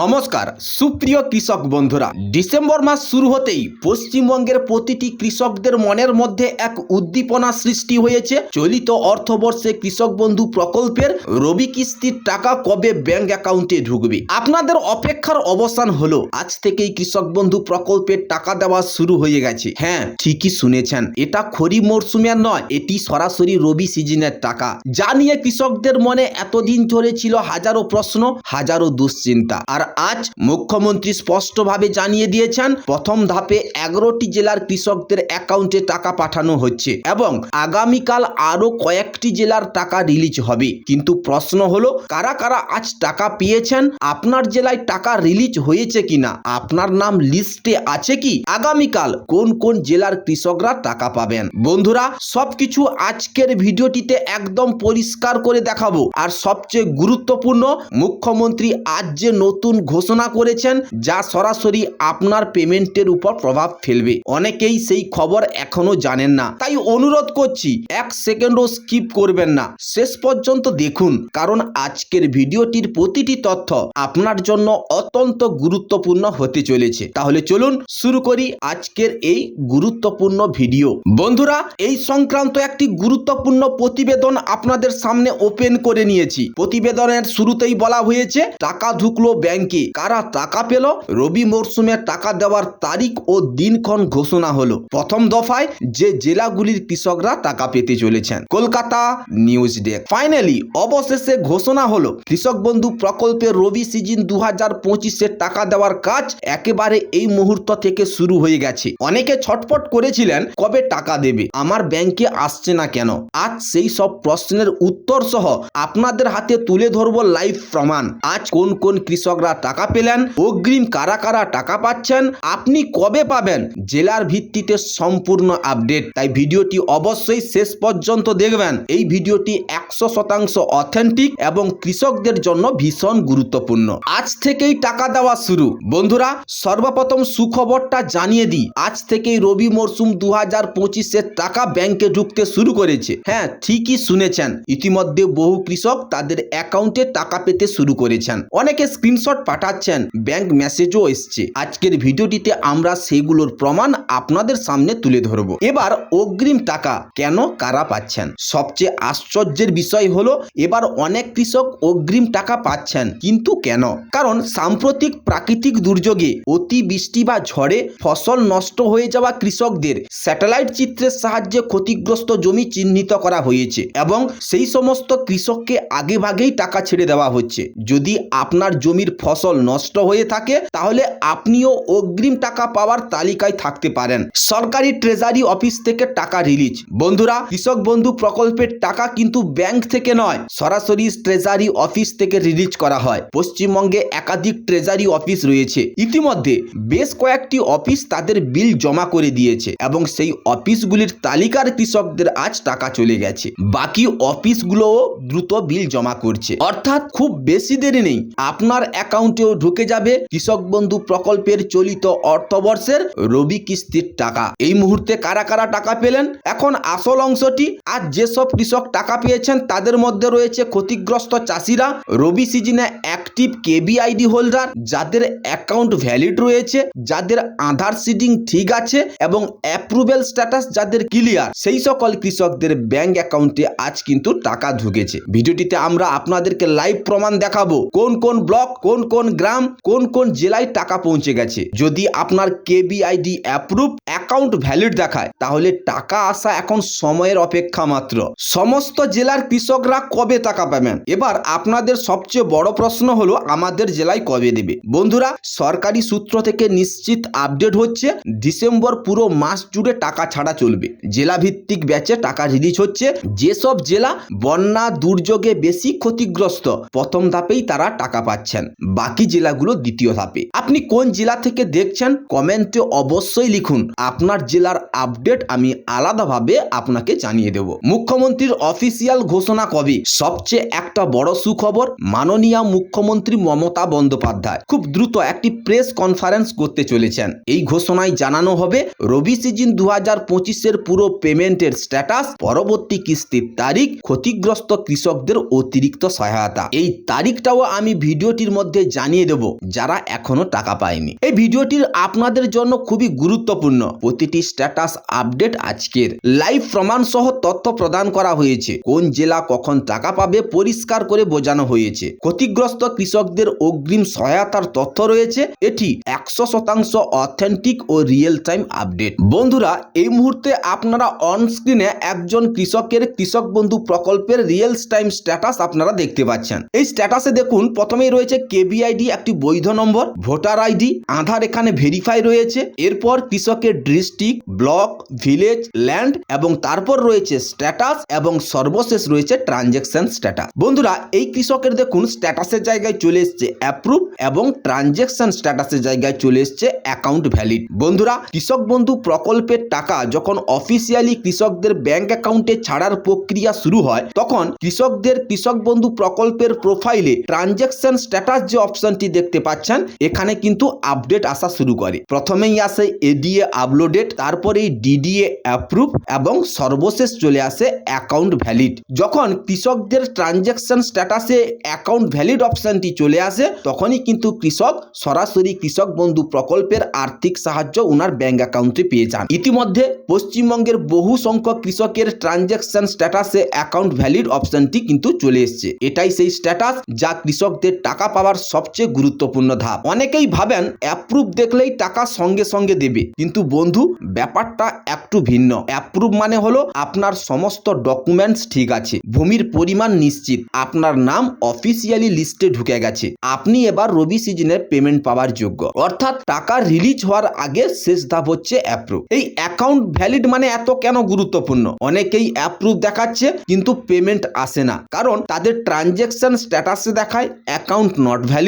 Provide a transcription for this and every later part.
নমস্কার, সুপ্রিয় কৃষক বন্ধুরা। ডিসেম্বর মাস শুরু হতেই পশ্চিমবঙ্গের প্রতিটি কৃষকদের মনের মধ্যে এক উদ্দীপনা সৃষ্টি হয়েছে। চলিত অর্থবর্ষে কৃষক বন্ধু প্রকল্পের রবি কিস্তির টাকা কবে ব্যাংক অ্যাকাউন্টে ঢুকবে? আপনাদের অপেক্ষার অবসান হলো। আজ থেকেই কৃষক বন্ধু প্রকল্পের টাকা দেওয়া শুরু হয়ে গেছে। হ্যাঁ ঠিকই শুনেছেন। এটা খরিফ মরশুমের নয়, এটি সরাসরি রবি সিজনের টাকা। যা নিয়ে কৃষকদের মনে এতদিন ধরে ছিল হাজারো প্রশ্ন, হাজারো দুশ্চিন্তা। আর আজ মুখ্যমন্ত্রী স্পষ্টভাবে জানিয়ে দিয়েছেন, প্রথম ধাপে এগারোটি জেলার কৃষকদের অ্যাকাউন্টে টাকা পাঠানো হচ্ছে এবং আগামীকাল আরও কয়েকটি জেলার টাকা রিলিজ হবে। কিন্তু প্রশ্ন হলো, কারা কারা আজ টাকা পেয়েছেন, আপনার জেলায় টাকা রিলিজ হয়েছে কিনা? আপনার নাম লিস্টে আছে কি? আগামীকাল কোন কোন জেলার কৃষকরা টাকা পাবেন? বন্ধুরা, সবকিছু আজকের ভিডিওটিতে একদম পরিষ্কার করে দেখাবো। আর সবচেয়ে গুরুত্বপূর্ণ, মুখ্যমন্ত্রী আজ যে নতুন ঘোষণা করেছেন, যা সরাসরি আপনার পেমেন্টের উপর প্রভাব ফেলবে। অনেকেই সেই খবর এখনও জানেন না। তাই অনুরোধ করছি, এক সেকেন্ডও স্কিপ করবেন না। শেষ পর্যন্ত দেখুন, কারণ আজকের ভিডিওটির প্রতিটি তথ্য আপনার জন্য অত্যন্ত গুরুত্বপূর্ণ হতে চলেছে। তাহলে চলুন শুরু করি আজকের এই গুরুত্বপূর্ণ ভিডিও। বন্ধুরা, এই সংক্রান্ত একটি গুরুত্বপূর্ণ প্রতিবেদন আপনাদের সামনে ওপেন করে নিয়েছি। প্রতিবেদনের শুরুতেই বলা হয়েছে, টাকা ঢুকলো ব্যাংকে কারা টাকা পেল? রবি মরশুমে টাকা দেওয়ার তারিখ ও দিনক্ষণ ঘোষণা হলো। প্রথম দফায় যে জেলাগুলির কৃষকরা টাকা পেতে চলেছেন। Kolkata news desk. ফাইনালি, অবশেষে ঘোষণা হলো, কৃষক বন্ধু প্রকল্পের রবি সিজন দু হাজার পঁচিশের টাকা দেওয়ার কাজ একেবারে এই মুহূর্ত থেকে শুরু হয়ে গেছে। অনেকে ছটফট করেছিলেন, কবে টাকা দেবে? আমার ব্যাংকে আসছে না কেন? আজ সেই সব প্রশ্নের উত্তর সহ আপনাদের হাতে তুলে ধরবো লাইভ প্রমাণ। আজ কোন কোন কৃষকরা টাকা পেলেন, অগ্রিম কারা কারা টাকা পাচ্ছেন, আপনি কবে পাবেন, জেলার ভিত্তিতে সম্পূর্ণ আপডেট। তাই ভিডিওটি অবশ্যই শেষ পর্যন্ত দেখবেন। এই ভিডিওটি একশো শতাংশ অথেন্টিক এবং কৃষকদের জন্য ভীষণ গুরুত্বপূর্ণ। আজ থেকেই টাকা দেওয়া শুরু। বন্ধুরা, সর্বপ্রথম সুখবরটা জানিয়ে দিই। আজ থেকেই রবি মরশুম দু হাজার পঁচিশের টাকা ব্যাংকে ঢুকতে শুরু করেছে। হ্যাঁ ঠিকই শুনেছেন। ইতিমধ্যে বহু কৃষক তাদের অ্যাকাউন্টে টাকা পেতে শুরু করেছেন। অনেকে স্ক্রিনশট পাঠাচ্ছেন। ব্যাংক মেসেজও এসছে। আজকের ভিডিওটিতে আমরা সেগুলোর প্রমাণ আপনাদের সামনে তুলে ধরব। এবার অগ্রিম টাকা কেন কারা পাচ্ছেন? সবচেয়ে আশ্চর্যের বিষয় হলো, এবার অনেক কৃষক অগ্রিম টাকা পাচ্ছেন, কিন্তু কেন? কারণ সাম্প্রতিক প্রাকৃতিক দুর্যোগে অতি বৃষ্টি বা ঝড়ে ফসল নষ্ট হয়ে যাওয়া কৃষকদের স্যাটেলাইট চিত্রের সাহায্যে ক্ষতিগ্রস্ত জমি চিহ্নিত করা হয়েছে এবং সেই সমস্ত কৃষককে আগে ভাগেই টাকা ছেড়ে দেওয়া হচ্ছে। যদি আপনার জমির ফসল নষ্ট হয়ে থাকে, তাহলে আপনিও অগ্রিম টাকা পাওয়ার তালিকায় থাকতে পারেন। সরকারি ট্রেজারি অফিস থেকে টাকা রিলিজ। বন্ধুরা, কৃষক বন্ধু প্রকল্পের টাকা কিন্তু ব্যাংক থেকে নয়, সরাসরি ট্রেজারি অফিস থেকে রিলিজ করা হয়। পশ্চিমবঙ্গে একাধিক ট্রেজারি অফিস রয়েছে। ইতিমধ্যে বেশ কয়েকটি অফিস তাদের বিল জমা করে দিয়েছে এবং সেই অফিসগুলির তালিকার কৃষকদের আজ টাকা চলে গেছে। বাকি অফিসগুলোও দ্রুত বিল জমা করছে। অর্থাৎ খুব বেশি দেরি নেই। আপনার অ্যাকাউন্টেও ঢুকে যাবে কৃষক বন্ধু প্রকল্পের চলিত অর্থবর্ষের রবি কিস্তির টাকা। এই মুহূর্তে কারা কারা টাকা পেলেন? এখন আসল অংশটি আর যেসব কৃষক টাকা পেয়েছেন তাদের মধ্যে রয়েছে ক্ষতিগ্রস্ত চাষিরা, রবি সিজনে অ্যাক্টিভ কেবিআইডি হোল্ডার যাদের অ্যাকাউন্ট ভ্যালিড রয়েছে, যাদের আধার সিডিং ঠিক আছে এবং অ্যাপ্রুভেল স্ট্যাটাস যাদের ক্লিয়ার সেই সকল কৃষকদের ব্যাংক অ্যাকাউন্টে আজ কিন্তু টাকা ঢুকেছে। ভিডিওটিতে আমরা আপনাদেরকে লাইভ প্রমাণ দেখাবো। কোন কোন ব্লক কোন কোন গ্রাম, কোন কোন জেলায় টাকা পৌঁছে গেছে। যদি আপনার কেবিআইডি অ্যাপ্রুভ অ্যাকাউন্ট ভ্যালিড দেখায়, তাহলে টাকা আসা এখন সময়ের অপেক্ষা মাত্র। সমস্ত জেলার কৃষকরা কবে টাকা পাবেন? এবার আপনাদের সবচেয়ে বড় প্রশ্ন হলো, আমাদের জেলায় কবে দেবে? বন্ধুরা, সরকারি সূত্র থেকে নিশ্চিত আপডেট হচ্ছে, ডিসেম্বর পুরো মাস জুড়ে টাকা ছাড়া চলবে। জেলা ভিত্তিক ব্যাচে টাকা রিলিজ হচ্ছে। যেসব জেলা বন্যা দুর্যোগে বেশি ক্ষতিগ্রস্ত, প্রথম ধাপেই তারা টাকা পাচ্ছেন। বাকি জেলাগুলো দ্বিতীয় ধাপে। আপনি কোন জেলা থেকে দেখছেন, কমেন্টে অবশ্যই লিখুন। আপনার জেলার আপডেট আমি আলাদাভাবে আপনাকে জানিয়ে দেব। মুখ্যমন্ত্রীর অফিসিয়াল ঘোষণা কবে? সবচেয়ে একটা বড় সুখবর, মাননীয় মুখ্যমন্ত্রী মমতা বন্দ্যোপাধ্যায় খুব দ্রুত একটি প্রেস কনফারেন্স করতে চলেছেন। এই ঘোষণায় জানানো হবে, রবি সিজন দু হাজার পঁচিশের পুরো পেমেন্টের স্ট্যাটাস, পরবর্তী কিস্তির তারিখ, ক্ষতিগ্রস্ত কৃষকদের অতিরিক্ত সহায়তা। এই তারিখটাও আমি ভিডিওটির মধ্যে জানিয়ে দেব যারা এখনও টাকা পায়নি। এই ভিডিওটির আপনাদের জন্য খুবই গুরুত্বপূর্ণ। প্রতিটি স্ট্যাটাস আপডেট আজকের। লাইভ প্রমাণ সহ তথ্য প্রদান করা হয়েছে। কোন জেলা কখন টাকা পাবে পরিষ্কার করে বোঝানো হয়েছে। ক্ষতিগ্রস্ত কৃষকদের অগ্রিম সহায়তার তথ্য রয়েছে। এটি একশো শতাংশ অথেন্টিক ও রিয়েল টাইম আপডেট। বন্ধুরা, এই মুহূর্তে আপনারা অন স্ক্রিনে একজন কৃষকের কৃষক বন্ধু প্রকল্পের রিয়েল টাইম স্ট্যাটাস আপনারা দেখতে পাচ্ছেন। এই স্ট্যাটাসে দেখুন, প্রথমেই রয়েছে কেবিআইডি একটি বৈধ নম্বর, ভোটার আইডি আধার এখানে ভেরিফাই রয়েছে। এরপর কৃষকের ডিস্ট্রিক্ট ব্লক ভিলেজ ল্যান্ড এবং তারপর রয়েছে স্ট্যাটাস এবং সর্বশেষ রয়েছে ট্রানজেকশন স্ট্যাটাস বন্ধুরা, এই কৃষকের দেখুন স্ট্যাটাসের জায়গায় চলে এসছে অ্যাপ্রুভ এবং ট্রানজেকশন স্ট্যাটাসের জায়গায় চলে এসছে অ্যাকাউন্ট ভ্যালিড বন্ধুরা, কৃষক বন্ধু প্রকল্পের টাকা যখন অফিসিয়ালি কৃষকদের ব্যাংক অ্যাকাউন্টে ছাড়ার প্রক্রিয়া শুরু হয়, তখন কৃষকদের কৃষক বন্ধু প্রকল্পের প্রোফাইলে ট্রানজেকশন স্ট্যাটাস যে অপশনটি দেখতে পাচ্ছেন, এখানে কিন্তু আপডেট আসা শুরু করে। প্রথমেই আসে এডিএ আপলোডেড তারপরেই ডিডিএ অ্যাপ্রুভ এবং সর্বশেষ চলে আসে অ্যাকাউন্ট ভ্যালিড যখন কৃষকদের ট্রানজেকশন স্ট্যাটাসে অ্যাকাউন্ট ভ্যালিড অপশনটি চলে আসে, তখনই কিন্তু কৃষক, সরাসরি কৃষক বন্ধু প্রকল্পের আর্থিক সাহায্য ওনার ব্যাংক অ্যাকাউন্টে পেয়ে যান। ইতিমধ্যে পশ্চিমবঙ্গের বহু সংখ্যক কৃষকের ট্রানজেকশন স্ট্যাটাসে অ্যাকাউন্ট ভ্যালিড অপশনটি কিন্তু চলে এসছে। এটাই সেই স্ট্যাটাস যা কৃষকদের টাকা পাওয়ার সবচেয়ে গুরুত্বপূর্ণ ধাপ। অনেকেই ভাবেন অ্যাপ্রুভ দেখলেই টাকা সঙ্গে সঙ্গে দেবে। কিন্তু বন্ধু, ব্যাপারটা একটু ভিন্ন। অ্যাপ্রুভ মানে হলো আপনার সমস্ত ডকুমেন্টস ঠিক আছে। ভূমির পরিমাণ নিশ্চিত। আপনার নাম অফিসিয়ালি লিস্টে ঢুকে গেছে। আপনি এবার রবি সিজনের পেমেন্ট পাওয়ার যোগ্য। অর্থাৎ টাকা রিলিজ হওয়ার আগে শেষ ধাপ হচ্ছে অ্যাপ্রুভ এই অ্যাকাউন্ট ভ্যালিড মানে এত কেন গুরুত্বপূর্ণ? অনেকেই অ্যাপ্রুভ দেখাচ্ছে, কিন্তু পেমেন্ট আসে না। কারণ তাদের ট্রানজেকশন স্ট্যাটাসে দেখায় account not valid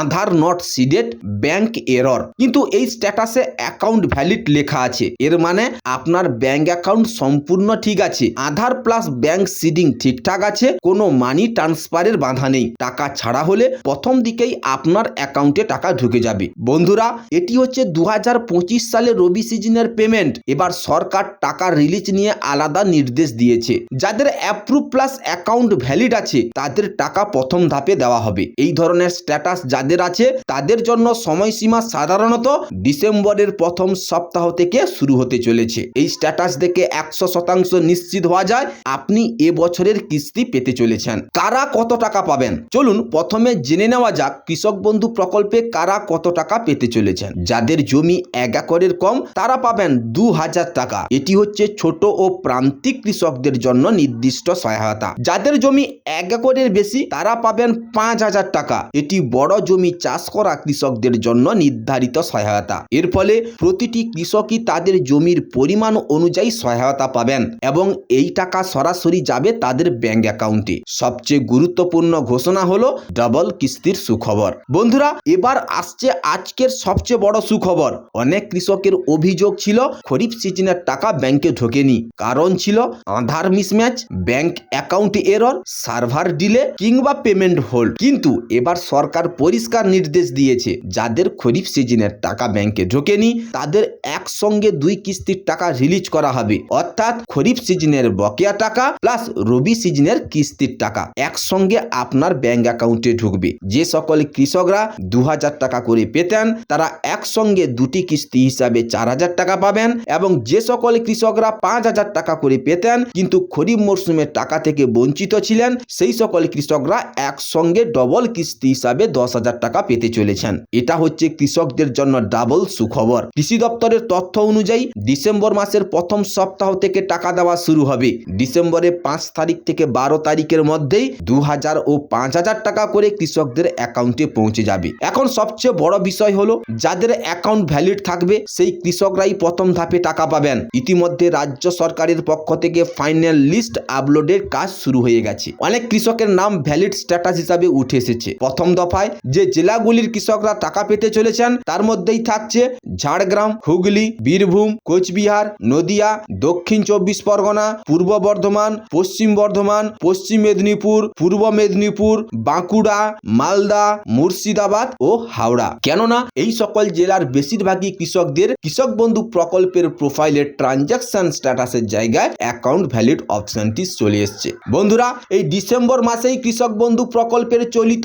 Aadhaar not seeded bank error কিন্তু এই স্ট্যাটাসে অ্যাকাউন্ট ভ্যালিড লেখা আছে। এর মানে আপনার ব্যাংক অ্যাকাউন্ট সম্পূর্ণ ঠিক আছে। আধার প্লাস ব্যাংক সিডিং ঠিকঠাক আছে। কোনো মানি ট্রান্সফারের বাধা নেই। টাকা ছাড়া হলে প্রথম দিকেই আপনার অ্যাকাউন্টে টাকা ঢুকে যাবে। বন্ধুরা, এটি হচ্ছে দু হাজার পঁচিশ সালে রবি সিজনের পেমেন্ট এবার সরকার টাকা রিলিজ নিয়ে আলাদা নির্দেশ দিয়েছে। যাদের অ্যাপ্রুভ প্লাস অ্যাকাউন্ট ভ্যালিড আছে, তাদের টাকা প্রথম ধাপে দেওয়া হবে। এই ধরনের স্ট্যাটাস যাদের আছে, তাদের জন্য সময়সীমা সাধারণত ডিসেম্বরের প্রথম সপ্তাহ থেকে শুরু হতে চলেছে। এই স্ট্যাটাস দেখে একশো শতাংশ নিশ্চিত হওয়া যায়, আপনি এ বছরের কিস্তি পেতে চলেছেন। কারা কত টাকা পাবেন? চলুন প্রথমে জেনে নেওয়া যাক, কৃষক বন্ধু প্রকল্পে কারা কত টাকা পেতে চলেছেন। যাদের জমি এক একরের কম, তারা পাবেন দু হাজার টাকা। এটি হচ্ছে ছোট ও প্রান্তিক কৃষকদের জন্য নির্দিষ্ট সহায়তা। যাদের জমি এক একরের বেশি, তারা পাবেন পাঁচ হাজার টাকা। এটি বড় জমি চাষ করা কৃষকদের জন্য নির্ধারিত সহায়তা। এর ফলে প্রতিটি কৃষকই তাদের জমির পরিমাণ অনুযায়ী সহায়তা পাবেন এবং এই টাকা সরাসরি যাবে তাদের ব্যাংক অ্যাকাউন্টে। সবচেয়ে গুরুত্বপূর্ণ ঘোষণা হলো ডাবল কিস্তির সুখবর। বন্ধুরা, এবার আসছে আজকের সবচেয়ে বড় সুখবর। অনেক কৃষকের অভিযোগ ছিল, খরিফ সিজনের টাকা ব্যাংকে ঢোকেনি। কারণ ছিল Aadhaar mismatch, bank account error, server delay কিংবা পেমেন্ট হোল্ড। কিন্তু এবার সরকার পরিষ্কার নির্দেশ দিয়েছে, যাদের খরিফ সিজনের টাকা ব্যাংকে ঢোকেনি, তাদের একসঙ্গে দুই কিস্তির টাকা রিলিজ করা হবে। অর্থাৎ খরিফ সিজনের বকেয়া টাকা প্লাস রবি সিজনের কিস্তির টাকা একসঙ্গে আপনার ব্যাংক অ্যাকাউন্টে ঢুকবে। যে সকল কৃষকরা দু হাজার টাকা করে পেতেন, তারা একসঙ্গে দুটি কিস্তি হিসাবে চার হাজার টাকা পাবেন এবং যে সকল কৃষকরা পাঁচ হাজার টাকা করে পেতেন, কিন্তু খরিফ মরশুমের টাকা থেকে বঞ্চিত ছিলেন, সেই সকল কৃষকরা একসঙ্গে ডবল কিস্তি হিসাবে দশ হাজার টাকা পেতে চলেছেন। এটা হচ্ছে কৃষকদের জন্য ডাবল সুখবর। কৃষি দপ্তরের তথ্য অনুযায়ী ডিসেম্বর মাসের প্রথম সপ্তাহ থেকে টাকা দেওয়া শুরু হবে। ডিসেম্বরের পাঁচ তারিখ থেকে বারো তারিখের মধ্যেই দু হাজার ও পাঁচ হাজার টাকা করে কৃষকদের অ্যাকাউন্টে পৌঁছে যাবে। এখন সবচেয়ে বড় বিষয় হলো, যাদের অ্যাকাউন্ট ভ্যালিড থাকবে, সেই কৃষকরাই প্রথম ধাপে টাকা পাবেন। ইতিমধ্যে রাজ্য সরকারের পক্ষ থেকে ফাইনাল লিস্ট আপলোডের কাজ শুরু হয়ে গেছে। অনেক কৃষকের নাম ভ্যালিড স্ট্যাটাস হিসাবে উঠে এসেছে। প্রথম দফায় যে জেলাগুলির কৃষকরা টাকা পেতে চলেছেন, তার মধ্যেই থাকছে ঝাড়গ্রাম, হুগলি, বীরভূম, কোচবিহার, নদিয়া, দক্ষিণ চব্বিশ পরগনা, পূর্ব বর্ধমান, পশ্চিম বর্ধমান, পশ্চিম মেদিনীপুর, পূর্ব মেদিনীপুর, বাঁকুড়া, মালদা, মুর্শিদাবাদ ও হাওড়া। কেননা এই সকল জেলার বেশিরভাগই কৃষকদের কৃষক বন্ধু প্রকল্পের প্রোফাইলের ট্রানজাকশন স্ট্যাটাসের জায়গায় অ্যাকাউন্ট ভ্যালিড অপশনটি চলে এসছে। বন্ধুরা, এই ডিসেম্বর মাসেই কৃষক বন্ধু প্রকল্পের চলিত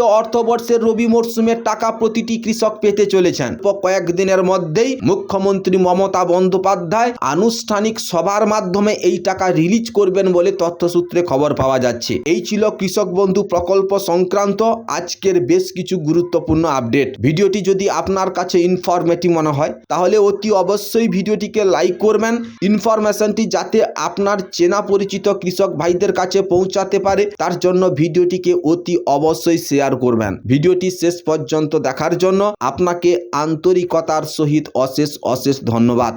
অর্থবর্ষের রবি মরশুমের টাকা প্রতিটি কৃষক পেতে চলেছেন। কয়েকদিনের মধ্যেই মুখ্যমন্ত্রী মমতা বন্দ্যোপাধ্যায় আনুষ্ঠানিক সভার মাধ্যমে এই টাকা রিলিজ করবেন বলে তথ্যসূত্রে খবর পাওয়া যাচ্ছে। এই ছিল কৃষক বন্ধু প্রকল্প সংক্রান্ত আজকের বেশ কিছু গুরুত্বপূর্ণ আপডেট। ভিডিওটি যদি আপনার কাছে ইনফরমেটিভ মনে হয়, তাহলে অতি অবশ্যই ভিডিওটিকে লাইক করবেন। ইনফরমেশনটি যাতে আপনার চেনা পরিচিত কৃষক ভাইদের কাছে পৌঁছাতে পারে, তার জন্য ভিডিওটিকে অতি অবশ্যই শেয়ার করবেন। ভিডিওটি শেষ পর্যন্ত দেখার জন্য আপনাকে আন্তরিকতার সহিত অশেষ অশেষ ধন্যবাদ।